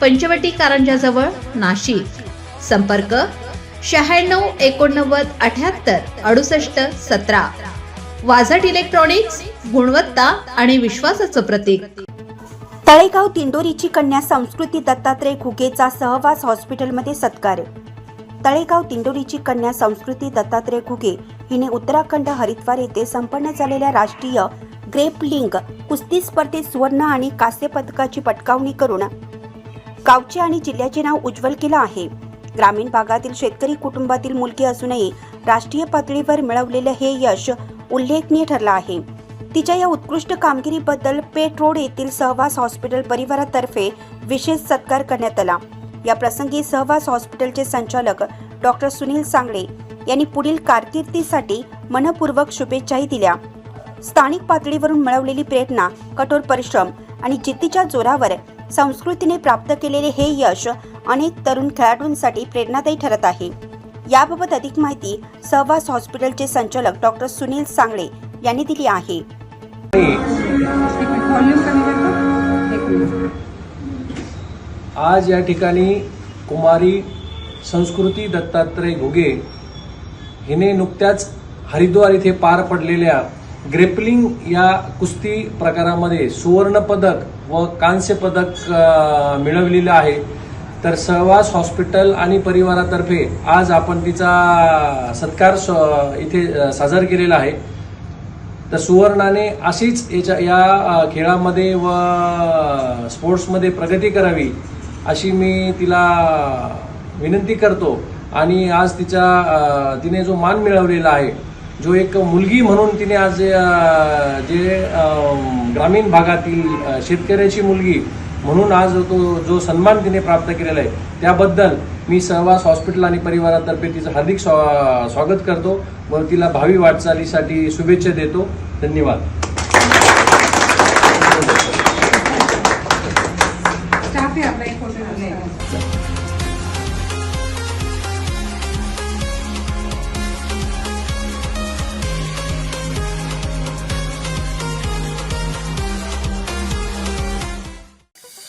पंचवटी कारंजाजवळ नाशिक. संपर्क शहाण्णव एकोणनव्वद अठ्याहत्तर अडुसष्ट सतरा. वाझट इलेक्ट्रॉनिक्स गुणवत्ता आणि विश्वासाचं प्रतीक. तळेगाव दिंडोरीची कन्या संस्कृती दत्तात्रय घुगेचा सहवास हॉस्पिटलमध्ये सत्कार तळेगाव दिंडोरीची कन्या संस्कृती दत्तात्रय घुगे हिने उत्तराखंड हरिद्वार येथे संपन्न झालेल्या राष्ट्रीय ग्रेपलिंग कुस्ती स्पर्धेत सुवर्ण आणि कांस्य पदकाची पटकावणी करून गावचे आणि जिल्ह्याचे नाव उज्ज्वल केलं आहे. ग्रामीण भागातील शेतकरी कुटुंबातील मुलगी असूनही राष्ट्रीय पातळीवर मिळवलेलं हे यश उल्लेखनीय ठरलं आहे. तिच्या या उत्कृष्ट कामगिरीबद्दल पेट रोड येथील सहवास हॉस्पिटल परिवारातर्फे विशेष सत्कार करण्यात आला. या प्रसंगी सहवास हॉस्पिटलचे संचालक डॉक्टर सुनील सांगळे यांनी पुढील कारकिर्दीसाठी मनपूर्वक शुभेच्छाही दिल्या. स्थानिक पातळीवरून मिळवलेली प्रेरणा कठोर परिश्रम आणि जिद्दीच्या जोरावर संस्कृतीने प्राप्त केलेले हे यश अनेक तरुण खेळाडूंसाठी प्रेरणादायी ठरत आहे. याबाबत अधिक माहिती सहवास हॉस्पिटलचे संचालक डॉक्टर सुनील सांगळे यांनी दिली आहे. आज या ठिकाणी कुमारी संस्कृती दत्तात्रय घुगे हिने नुकत्याच हरिद्वार इथे पार पडलेल्या ग्रेपलिंग या कुस्ती प्रकारामध्ये सुवर्ण पदक व कांस्य पदक मिळवलेलं आहे. तर सहवास हॉस्पिटल आणि परिवारातर्फे आज आपण तिचा सत्कार स- इथे साजर केलेला आहे. तर सुवर्णाने अशीच याच्या या खेळामध्ये व स्पोर्ट्समध्ये प्रगती करावी अशी मी तिला विनंती करतो. आणि आज तिच्या तिने जो मान मिळवलेला आहे जो एक मुलगी म्हणून तिने आज जे ग्रामीण भागातील शेतकऱ्याची मुलगी म्हणून आज तो जो सन्मान तिने प्राप्त केलेला आहे त्याबद्दल मी सहवास हॉस्पिटल आणि परिवारातर्फे तिचं हार्दिक स्वा स्वागत करतो व तिला भावी वाटचालीसाठी शुभेच्छा देतो. धन्यवाद.